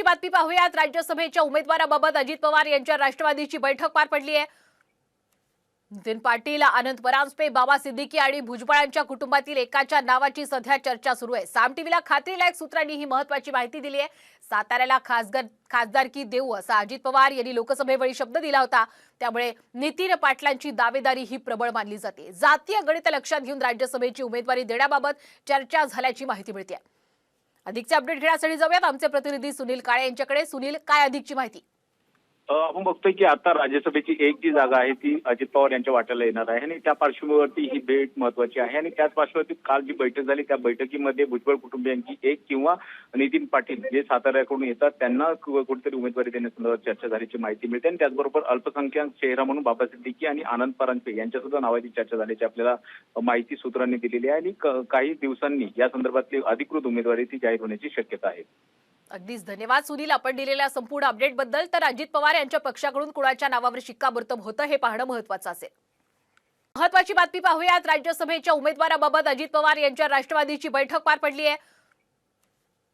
महत्वाची बातमी पाहूयात. राज्यसभेच्या उमेदवाराबाबत अजित पवार यांच्या राष्ट्रवादीची बैठक पार पडली आहे. नितीन पाटील आनंद परांजपे बाबा सिद्दीकी आणि भुजबळांच्या कुटुंबातील एकाच्या नावाची सध्या चर्चा सुरू आहे. साम टीव्हीला खात्रीलायक सूत्रांनी ही महत्वाची माहिती दिली आहे. साताऱ्याला खासदार खासदारकी देऊ असा अजित पवार यांनी लोकसभेवेळी शब्द दिला होता. त्यामुळे नितीन पाटलांची दावेदारी ही प्रबळ मानली जाते. जातीय गणित लक्षात घेऊन राज्यसभेची उमेदवारी देण्याबाबत चर्चा झाल्याची माहिती मिळते. अधिकचे अपडेट घेण्यासाठी जाऊयात. आमचे प्रतिनिधी सुनील काळे यांच्याकडे. सुनील काय अधिकची माहिती? आपण बघतोय की आता राज्यसभेची एक जी जागा आहे ती अजित पवार यांच्या वाट्याला येणार आहे आणि त्या पार्श्वभूमीवरती ही भेट महत्वाची आहे आणि त्याच पार्श्वभूमीवरती काल जी बैठक झाली त्या बैठकीमध्ये भुजबळ कुटुंबियांची एक किंवा नितीन पाटील जे साताऱ्याकडून येतात त्यांना कुठेतरी उमेदवारी देण्यासंदर्भात चर्चा झाल्याची माहिती मिळते आणि त्याचबरोबर अल्पसंख्याक चेहरा म्हणून बाबा सिद्दीकी आणि आनंद परांजपे यांच्या सुद्धा नावाची चर्चा झाल्याची आपल्याला माहिती सूत्रांनी दिलेली आहे आणि काही दिवसांनी या संदर्भातली अधिकृत उमेदवारी ती जाहीर होण्याची शक्यता आहे. अगदीच धन्यवाद. सुनील आपण दिलेल्या संपूर्ण अपडेटबद्दल तर अजित पवार यांच्या पक्षाकडून कुणाच्या नावावर शिक्कामोर्तब होतं हे पाहणं महत्वाचं असेल. महत्वाची बातमी पाहूयात. राज्यसभेच्या उमेदवाराबाबत अजित पवार यांच्या राष्ट्रवादीची बैठक पार पडली आहे.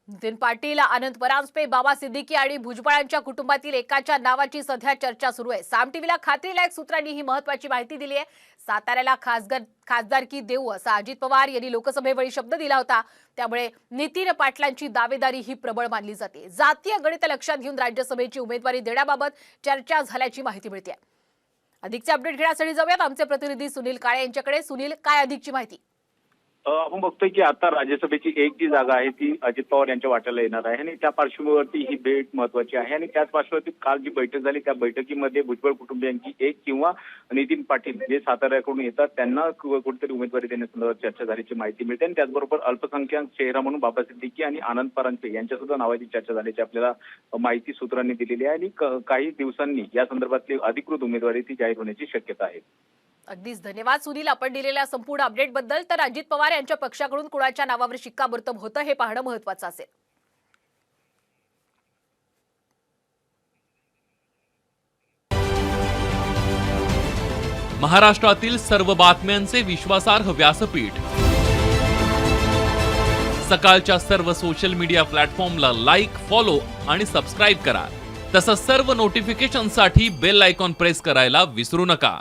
नितीन पाटील आनंद परांजपे बाबा सिद्दीकी आणि भुजबळांच्या कुटुंबातील एकाच्या नावाची सध्या चर्चा सुरू आहे. साम टीव्हीला खात्रीलायक सूत्रांनी ही महत्वाची माहिती दिली आहे. साताऱ्याला खासदार खासदारकी देऊ असा अजित पवार यांनी लोकसभेवेळी शब्द दिला होता. त्यामुळे नितीन पाटलांची दावेदारी ही प्रबळ मानली जाते. जातीय गणित लक्षात घेऊन राज्यसभेची उमेदवारी देण्याबाबत चर्चा झाल्याची माहिती मिळते. अधिकचे अपडेट घेण्यासाठी जाऊयात. आमचे प्रतिनिधी सुनील काळे यांच्याकडे. सुनील काय अधिकची माहिती? आपण बघतोय की आता राज्यसभेची एक जी जागा आहे ती अजित पवार यांच्या वाट्याला येणार आहे आणि त्या पार्श्वभूमीवरती ही भेट महत्वाची आहे आणि त्याच पार्श्वभूमीवरती काल जी बैठक झाली त्या बैठकीमध्ये भुजबळ कुटुंबियांची एक किंवा नितीन पाटील जे साताऱ्याकडून येतात त्यांना कुठेतरी उमेदवारी देण्यासंदर्भात चर्चा झाल्याची माहिती मिळते आणि त्याचबरोबर अल्पसंख्याक चेहरा म्हणून बाबा सिद्दीकी आणि आनंद परांजपे यांच्या सुद्धा नावाची चर्चा झाल्याची आपल्याला माहिती सूत्रांनी दिलेली आहे आणि काही दिवसांनी या संदर्भातली अधिकृत उमेदवारी ती जाहीर होण्याची शक्यता आहे. अगदीच धन्यवाद सुनील आपण दिलेल्या संपूर्ण अपडेटबद्दल. तर अजित पवार यांच्या पक्षाकडून कुणाच्या नावावर शिक्कामोर्तब होतं हे पाहणं महत्वाचं असेल. महाराष्ट्रातील सर्व बातम्यांचे विश्वासार्ह व्यासपीठ. सकाळच्या सर्व सोशल मीडिया प्लॅटफॉर्मला लाईक फॉलो आणि सबस्क्राईब करा. तसंच सर्व नोटिफिकेशनसाठी बेल आयकॉन प्रेस करायला विसरू नका.